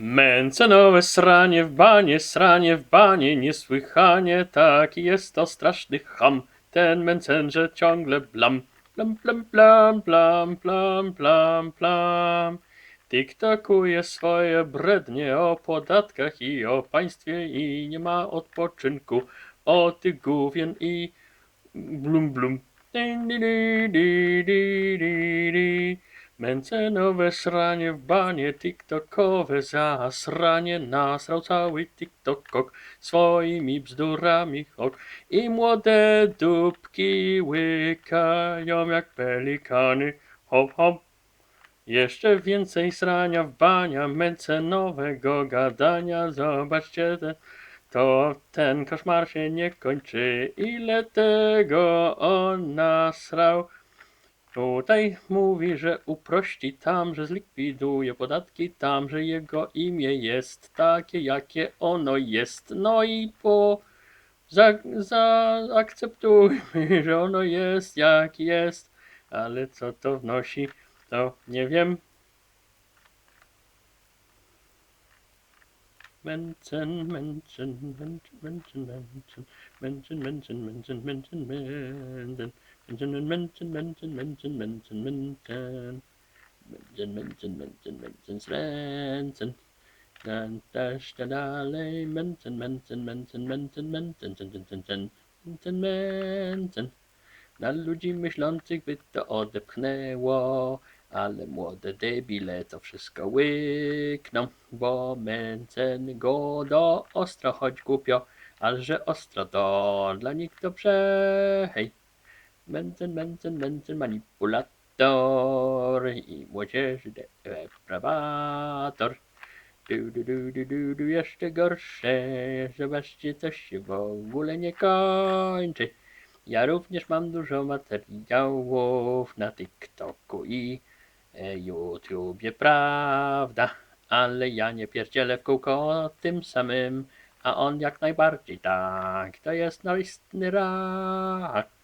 Męcenowe sranie w banie, sranie w banie, niesłychanie taki jest to straszny cham. Ten męcen, że ciągle blam, blam, blam, blam, blam, blam, blam, blam. Tiktokuje swoje brednie o podatkach i o państwie i nie ma odpoczynku o tych główien i blum blum. Di, di, di, di, di, di. Męcenowe sranie w banie, tiktokowe zasranie, nasrał cały tiktokok swoimi bzdurami hok. I młode dupki łykają jak pelikany, hop hop. Jeszcze więcej srania w bania, męcenowego gadania, zobaczcie ten, to ten koszmar się nie kończy, ile tego on nasrał. Tutaj mówi, że uprości tam, że zlikwiduje podatki tam, że jego imię jest takie, jakie ono jest. No i po za, zaakceptujmy, że ono jest jak jest, ale co to wnosi, to nie wiem. Męcen, męcen, męcen, męcen, męcen, męcen, męcen, męcen, męcen, męcen. Męcen, męcen, męcen, męcen, męcen, męcen. Męcen, męcen, męcen, męcen, sręcen. Dan też ta dalej. Męcen, męcen, męcen, męcen, męcen, cen, cen, cen, cen. Męcen, męcen. Na ludzi myślących by to odepchnęło, ale młode debile to wszystko łykną, bo męcen go do ostro, choć głupio, ale że ostro to dla nich dobrze, hej. Męcen, męcen, męcen, manipulator i młodzieży deprawator. Du, du, du, du, du, du, jeszcze gorsze, zobaczcie, coś się w ogóle nie kończy. Ja również mam dużo materiałów na TikToku i YouTubie, prawda? Ale ja nie pierdzielę w kółko tym samym, a on jak najbardziej tak. To jest no istny rak.